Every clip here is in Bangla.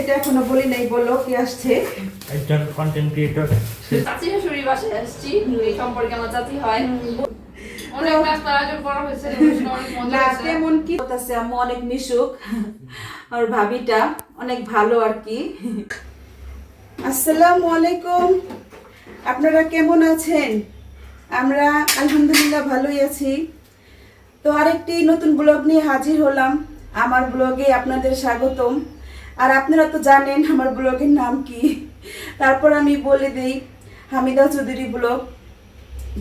এটা এখনও বলি নাই বলো কি আসছে? একজন কন্টেন্ট ক্রিয়েটর চাচি শাশুড়ি বাসায় আসছি এই সম্পর্কে আমার চাচি হয়। তেমন কি? অনেক মিশুক। আর ভাবিটা অনেক ভালো আর কি। আসসালামু আলাইকুম। আপনারা কেমন আছেন? আমরা আলহামদুলিল্লাহ ভালোই আছি। তো আরেকটি নতুন ব্লগ নিয়ে হাজির হলাম। আমার ব্লগে আপনাদের স্বাগতম। আর আপনারা তো জানেন আমার ব্লগের নাম কি। তারপর আমি বলে দিই, হামিদা চৌধুরী ব্লগ।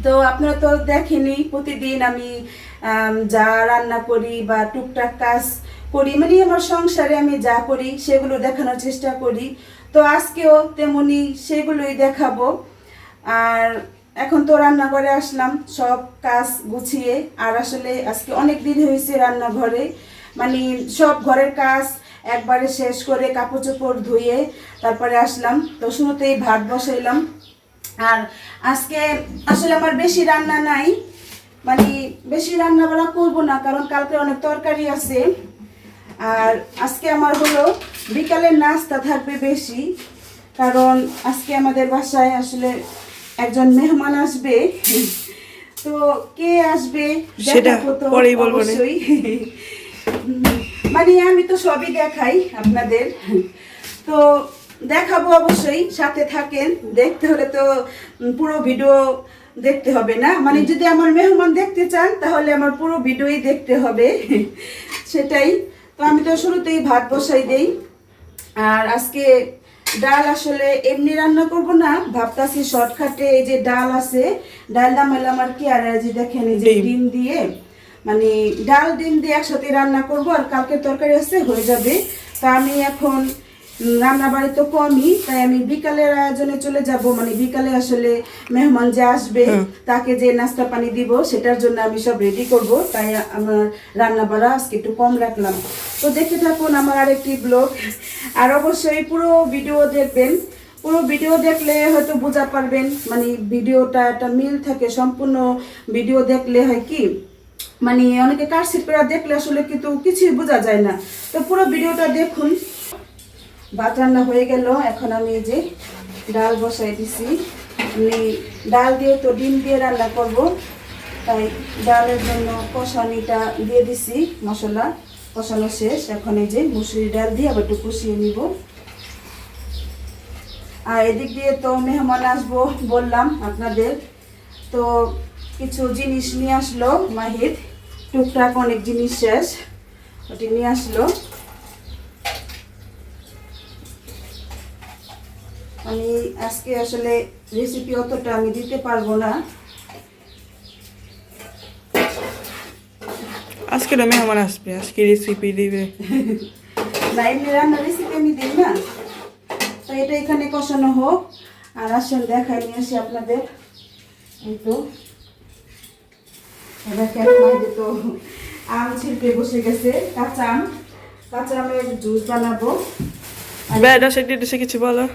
তো আপনারা তো দেখেনি, প্রতিদিন আমি যা রান্না করি বা টুকটাক কাজ করি মানে আমার সংসারে আমি যা করি সেগুলো দেখানোর চেষ্টা করি। তো আজকেও তেমনি সেগুলোই দেখাবো। আর এখন তো রান্নাঘরে আসলাম, সব কাজ গুছিয়ে। আর আসলে আজকে অনেক দিন হয়েছে রান্নাঘরে মানে সব ঘরের কাজ একবারে শেষ করে কাপড় চোপড় ধুয়ে তারপরে আসলাম। তো শুরুতেই ভাত বসাইলাম। আর আজকে আসলে আমার বেশি রান্না নাই। মানে বেশি রান্না বান্না করব না কারণ কালকে অনেক তরকারি আছে। আর আজকে আমার হলো বিকালের নাস্তা থাকবে বেশি কারণ আজকে আমাদের বাসায় আসলে একজন মেহমান আসবে। তো কে আসবে? সেটা পরেই বলব অবশ্যই। মানে আমি তো সবই দেখাই আপনাদের। তো দেখাবো অবশ্যই সাথে থাকেন দেখতে হলে তো পুরো ভিডিও দেখতে হবে না? মানে যদি আমার মেহমান দেখতে চান তাহলে আমার পুরো ভিডিওই দেখতে হবে। সেটাই। তো আমি তো শুরুতেই ভাত বসাই দেই। আর আজকে ডাল আসলে এমনি রান্না করব না ভাবতাছি শর্টকাটে এই যে ডাল আছে ডাল দামাইলাম আর কি আর যে দেখেন এই যে। ডিম দিয়ে মানে ডাল ডিম দিয়ে একসাথে রান্না করব আর কালকে তরকারি আছে হয়ে যাবে। তা আমি এখন রান্না বাড়ি তো কমই তাই আমি বিকালের আয়োজনে চলে যাব। মানে বিকালে আসলে মেহমান যে আসবে তাকে যে নাস্তা পানি দিব সেটার জন্য আমি সব রেডি করব। তাই আমার রান্না বাড়া আজকে একটু কম রাখলাম। তো দেখতে থাকুন আমার আরেকটি ব্লগ আর অবশ্যই পুরো ভিডিও দেখবেন। পুরো ভিডিও দেখলে হয়তো বোঝা পারবেন মানে ভিডিওটা একটা মিল থাকে সম্পূর্ণ ভিডিও দেখলে হয় কি? মানে অনেকে কাটছিট করে দেখলে আসলে কিন্তু কিছুই বোঝা যায় না। তো পুরো ভিডিওটা দেখুন। ভাত রান্না হয়ে গেল। এখন আমি এই যে ডাল বসাই দিছি। আমি ডাল দিয়ে তো ডিম দিয়ে রান্না করব। তাই ডালের জন্য কষানিটা দিয়ে দিছি, মশলা। কষানো শেষ। এখন এই যে মুসুরি ডাল দিয়ে আবার একটু কষিয়ে নিব। আর এদিক দিয়ে তো মেহমান আসব বললাম আপনাদের। তো কিছু জিনিস নিয়ে আসলো মাহির টুকটাক অনেক জিনিস শেষ। ওটি নিয়ে আসলো। আমি আজকে আসলে রেসিপি অতটা আমি দিতে পারব না। আজকে তো মেহমান আসবে আজকে রেসিপি দিবে। না রান্নার রেসিপি আমি দিই না। তো এটা এখানে কষানো হোক। আর আসেন দেখাই নিয়ে আসি আপনাদের। এই তো। এবার আম ছিলতে বসে গেছে কাঁচা আম। কাঁচা আমের জুস বানাবো। সেটি কিছু বলো।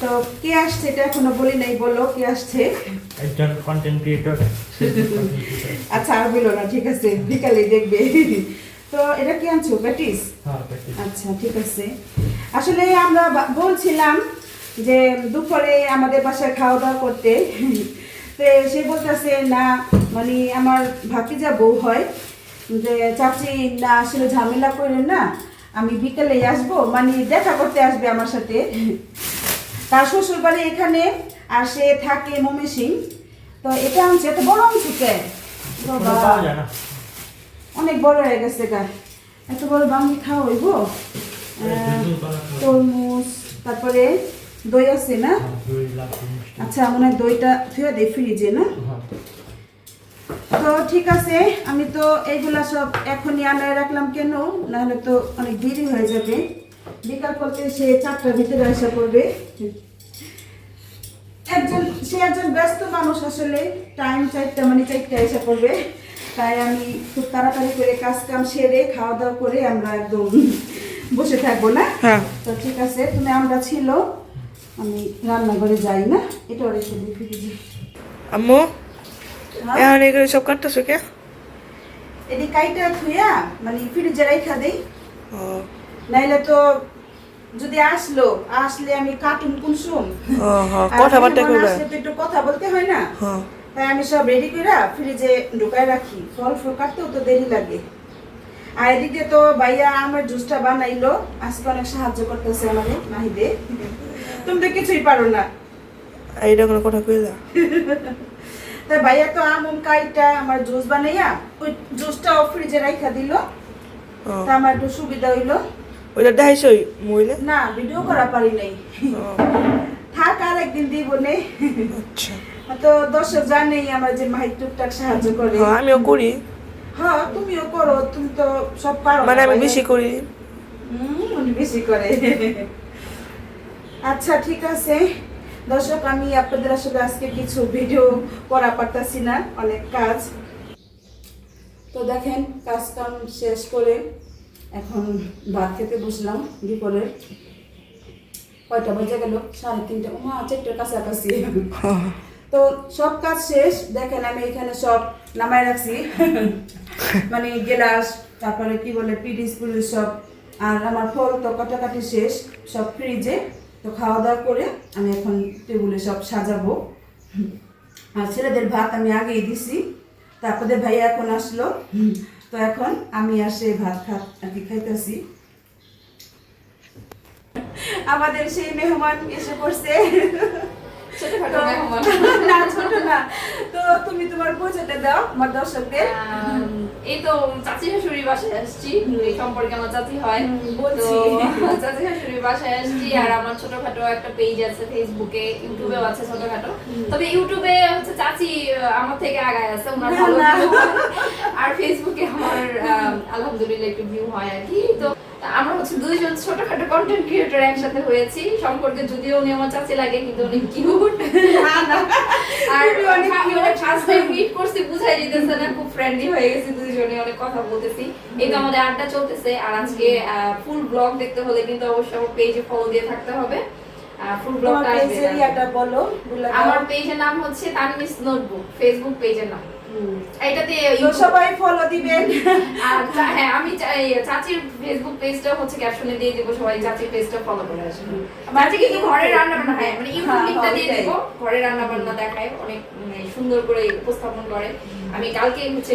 তো কে আসছে এটা এখনও বলি নাই বলো কে আসছে? একজন কন্টেন্ট ক্রিয়েটর আচ্ছা আর বলো না ঠিক আছে বিকালে দেখবে। তো এটা কি আনছো প্যাটিস? হ্যাঁ। আচ্ছা ঠিক আছে। আসলে আমরা বলছিলাম যে দুপুরে আমাদের বাসায় খাওয়া দাওয়া করতে তো সে বলতেছে না মানে আমার ভাতিজা বউ হয়। যে চাচি না আসলে ঝামেলা করেন না আমি বিকেলে আসব মানে দেখা করতে আসবে আমার সাথে। তার শ্বশুর বাড়ি এখানে আর সে থাকে মমি সিং তো এটা আনছে এত বড় অংশ কে কোনো পাওয়া অনেক বড় হয়ে গেছে গা। এত বড় বাঙি খাওয়া হইব? আহ, তরমুজ তারপরে দই আছে না? হ্যাঁ। আচ্ছা মনে হয় দইটা থুয়ে দেয় ফ্রিজে না? হ্যাঁ। তো ঠিক আছে আমি তো এইগুলা সব এখনই আনায় রাখলাম কেন? নাহলে তো অনেক দেরি হয়ে যাবে। বিকাল করতে সে চারটার ভিতরে আসা করবে একজন সে একজন ব্যস্ত মানুষ আসলে টাইম চারটা মানে চারটা এসে করবে তাই আমি খুব তাড়াতাড়ি করে কাজ কাম সেরে খাওয়া দাওয়া করে আমরা একদম বসে থাকব না? হ্যাঁ। তো ঠিক আছে তুমি আমরা ছিল। আমি রান্নাঘরে যাই না এটা রেখে দিই ফ্রিজে আম্মু হ্যাঁ? এখন এগুলো সব কাটতেছো কে? এটি কাইটা থুইয়া মানে ফ্রিজে রাইখা দেই। নাইলে তো যদি আসলো আসলে আমি কার্টুন কুনসুম কথাবার্তা আর আসলে একটু কথা বলতে হয় না। হ্যাঁ তাই আমি সব রেডি করে ফ্রিজে ঢুকায় রাখি। ফল ফল কাটতেও তো দেরি লাগে। আর এদিকে তো ভাইয়া আমার জুসটা বানাইলো। আজকে অনেক সাহায্য করতেছে আমাদের মাহিদে তুমি তো কিছুই পারো না। এইটা কোনো কথা কইলা তাই ভাইয়া তো আম উম কাইটা আমার জুস বানাইয়া ওই জুসটাও ফ্রিজে রাখা দিল। তা আমার একটু সুবিধা হইল। ওইটা দেখাইছই মহিলা? না ভিডিও করা পারি নাই। থাক আর একদিন দিব নে। আচ্ছা। তো দর্শক জানেই আমার যে মাহিদ টুকটাক সাহায্য করে। হ্যাঁ আমিও করি। হ্যাঁ তুমিও করো তুমি তো সব পারো মানে আমি বেশি করি। হুম, বেশি করে। আচ্ছা ঠিক আছে। দর্শক, আমি আপনাদের আসলে আজকে কিছু ভিডিও করা পারতাছি না, অনেক কাজ। তো দেখেন, কাজ কাম শেষ করে এখন ভাত খেতে বসলাম দুপুরে। কয়টা বাজে গেল? সাড়ে তিনটা। মা চারটার কাছাকাছি। তো সব কাজ শেষ। দেখেন, আমি এখানে সব নামাই রাখছি। মানে গেলাস, তারপরে কি বলে পিডিস পুলিশ সব। আর আমার ফল তো কাটাকাটি শেষ, সব ফ্রিজে। তো খাওয়া দাওয়া করে আমি এখন টেবিলে সব সাজাবো। আর ছেলেদের ভাত আমি আগেই দিছি। তারপরে ভাইয়া এখন আসলো। তো এখন আমি আর সেই ভাত ভাত আর কি খাইতেছি। আমাদের সেই মেহমান এসে পড়ছে। না ছোট না। তো তুমি তোমার পরিচয়টা দাও আমার দর্শকদের। এই তো চাচি শাশুড়ির বাসায় আসছি। এই সম্পর্কে আমার চাচি হয়। বলছি। চাচি শাশুড়ির বাসায় আসছি। আর আমার ছোটখাটো একটা পেজ আছে ফেসবুকে ইউটিউবেও আছে ছোটখাটো। তবে ইউটিউবে হচ্ছে চাচি আমার থেকে আগায় আছে ওনার ভালো। আর ফেসবুকে আমার আলহামদুলিল্লাহ একটু ভিউ হয় আর কি। তো আমরা হচ্ছে দুইজন ছোটখাটো কন্টেন্ট ক্রিয়েটর একসাথে হয়েছি। সম্পর্কে যদিও উনি আমার চাচি লাগে কিন্তু উনি কিউট আর অনেক আমি অনেক ফার্স্ট টাইম মিট করছি বুঝাই দিতেছে না খুব ফ্রেন্ডলি হয়ে গেছি দুইজনে অনেক কথা বলতেছি। এই তো আমাদের আড্ডা চলতেছে আর আজকে ফুল ব্লগ দেখতে হলে কিন্তু অবশ্যই আমার পেজে ফলো দিয়ে থাকতে হবে। ফুল ব্লগটা আমার পেজের নাম হচ্ছে তানমিস নোটবুক ফেসবুক পেজের নাম। এটাতে সবাই ফলো দিবেন। আর হ্যাঁ আমি চাচির ফেসবুক পেজটা হচ্ছে ক্যাপশনে দিয়ে দেবো সবাই চাচির পেজটা ফলো করে আসবে। চাচি কিন্তু ঘরে রান্না বান্না হ্যাঁ মানে ইউটিউব হ্যাঁ, লিংকটা দিয়ে দেবো। ঘরে রান্না বান্না দেখায় অনেক মানে সুন্দর করে উপস্থাপন করে। আমি কালকে হচ্ছে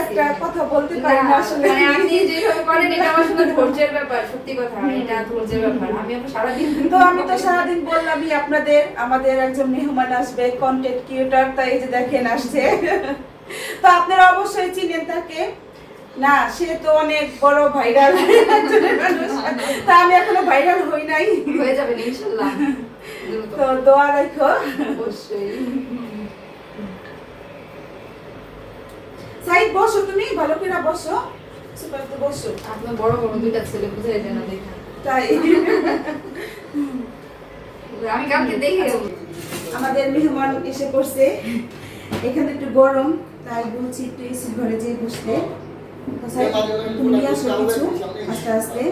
একটা কথা বলতে পারি না না, আসলে। মানে আপনি যেভাবে করেন এটা আমার শুধু ধৈর্যের ব্যাপার সত্যি কথা এটা ধৈর্যের ব্যাপার। আমি আপনার সারাদিন তো আমি তো সারাদিন বললামই আপনাদের আমাদের একজন মেহমান আসবে কন্টেন্ট ক্রিয়েটর তাই এই যে দেখেন আসছে। তো আপনারা অবশ্যই চিনেন তাকে। না সে তো অনেক বড় ভাইরাল তা আমি এখনও ভাইরাল হই নাই। হয়ে ইনশাল্লাহ। তো দোয়া রাখো। অবশ্যই। বসো তুমি ভালো করে বসো। সুপার তো বসো। আপনার বড় বড় দুইটা ছেলে বুঝাই যায় না দেখা। তাই। আমি কালকে দেখে আমাদের মেহমান এসে পড়ছে। এখানে একটু গরম। তাই বলছি একটু এসি ঘরে যেয়ে বসতে তো তুমি নিয়ে আসো কিছু আস্তে আস্তে।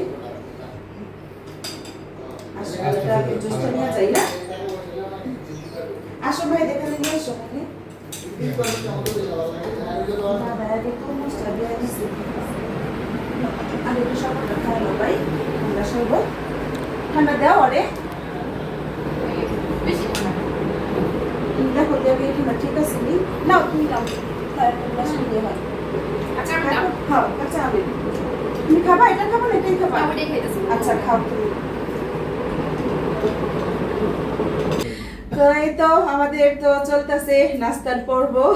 আসো ভাই দেখানে নিয়ে দাদা তরমুজটা দিয়ে একটু সকালটা ভাই। ঠান্ডা দাও ঠান্ডা। দেখো দেবে ঠিক আছে নি? নাও তুমি নাও। হয় আচ্ছা খাও আচ্ছা আমি। তুমি খাবা? এটা খাবা না এটাই খাবা? আমি এটাই খাইতেছি। আচ্ছা খাও তুমি। তো এই তো আমাদের তো চলতেছে নাস্তার পর্ব।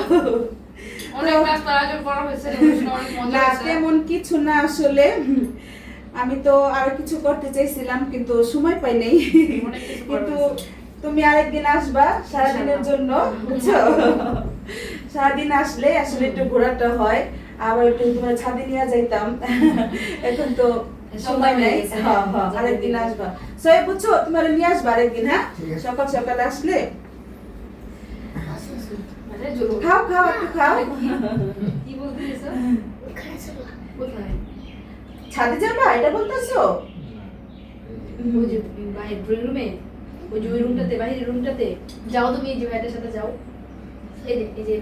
না তেমন কিছু না আসলে। আমি তো আরও কিছু করতে চাইছিলাম কিন্তু সময় পাই নাই। কিন্তু তুমি আরেকদিন আসবা সারাদিনের জন্য বুঝছ? সারাদিন আসলে আসলে একটু ঘোরাটা হয় আবার একটু তোমার ছাদে নিয়ে যাইতাম এখন তো সময় নেই। হয়ে হ্যাঁ হ্যাঁ, আরেকদিন আসবা। সবাই বুঝছ তোমার নিয়ে আসবা আরেকদিন হ্যাঁ? সকাল সকাল আসলে। খাও খাও একটু খাও। কি? বলতে চাইছো? কোথায়? ছাদে যাবা এটা বলতেছো? ওই যে বাইরে ড্রয়িং রুমে ওই যে ওই রুমটাতে বাইরের রুমটাতে। যাও তুমি এই যে ভাইটার সাথে যাও। এই যে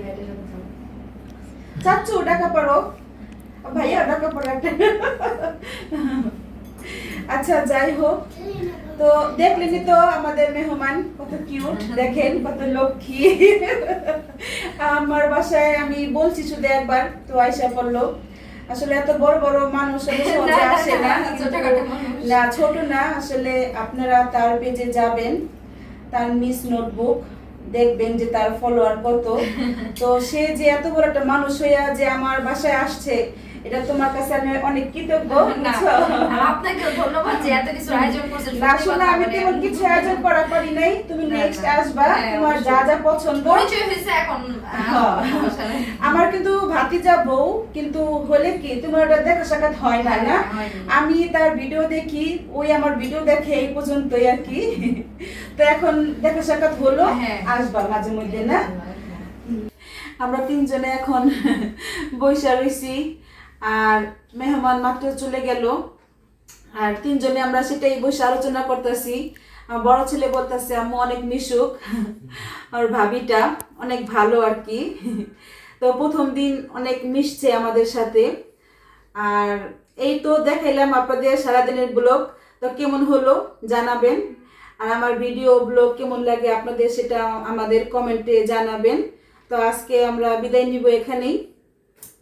চাচ্ছু ডাকা পারো ভাইয়া একটা আচ্ছা যাই হোক। তো দেখলেনি তো আমাদের মেহমান কত কিউট দেখেন কত লক্ষ্মী। আমার বাসায় আমি বলছি শুধু একবার তো আয়সা পড়ল আসলে এত বড় বড় মানুষ আসে না। না ছোট না আসলে আপনারা তার পেজে যাবেন। তার মিস নোটবুক দেখবেন যে তার ফলোয়ার কত। তো সে যে এত বড় একটা মানুষ হইয়া যে আমার বাসায় আসছে এটা তোমার কাছে আমি অনেক কৃতজ্ঞ? আপনাকেও ধন্যবাদ যে এত কিছু আয়োজন করছেন সত্যি আমি মানে তেমন কিছু আয়োজন করা পারি নাই তুমি নেক্সট। আসবা হ্যাঁ, তোমার যা যা পছন্দ। পরিচয় হয়েছে এখন হ্যাঁ। আমার কিন্তু ভাতিজা বউ কিন্তু হলে কি তোমার ওটা দেখা সাক্ষাৎ হয় না না? আমি তার ভিডিও দেখি ওই আমার ভিডিও দেখে এই পর্যন্তই আর কি। তো এখন দেখা সাক্ষাৎ হলো হ্যাঁ। আসবা মাঝে মধ্যে না? আমরা তিনজনে এখন বৈশা রয়েছি আর মেহমান মাত্র চলে গেল আর তিনজনে আমরা সেটাই বসে আলোচনা করতেছি। আমার বড় ছেলে বলতেছে আম্মু অনেক মিশুক। আর ভাবিটা অনেক ভালো আর কি। তো প্রথম দিন অনেক মিশছে আমাদের সাথে। আর এই তো দেখাইলাম আপনাদের সারাদিনের ব্লগ। তো কেমন হলো জানাবেন? আর আমার ভিডিও ব্লগ কেমন লাগে আপনাদের সেটা আমাদের কমেন্টে জানাবেন। তো আজকে আমরা বিদায় নিব এখানেই।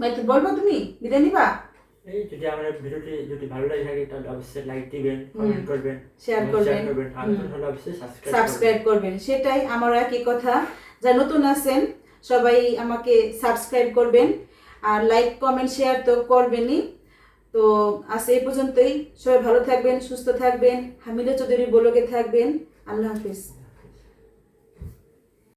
মাইকে বলব তুমি? বিদায় নিবা? এই যদি আমার ভিডিওটি যদি ভালো লাগে থাকে তাহলে অবশ্যই লাইক দিবেন কমেন্ট করবেন এবং করবেন। আর। হলে অবশ্যই সাবস্ক্রাইব করবেন। সেটাই আমার একই কথা। যা নতুন আছেন সবাই আমাকে সাবস্ক্রাইব করবেন। আর লাইক কমেন্ট শেয়ার তো করবেনই। তো আজ এই পর্যন্তই। সবাই ভালো থাকবেন, সুস্থ থাকবেন। হামিদা চৌধুরী বলকে থাকবেন। আল্লাহ হাফিজ।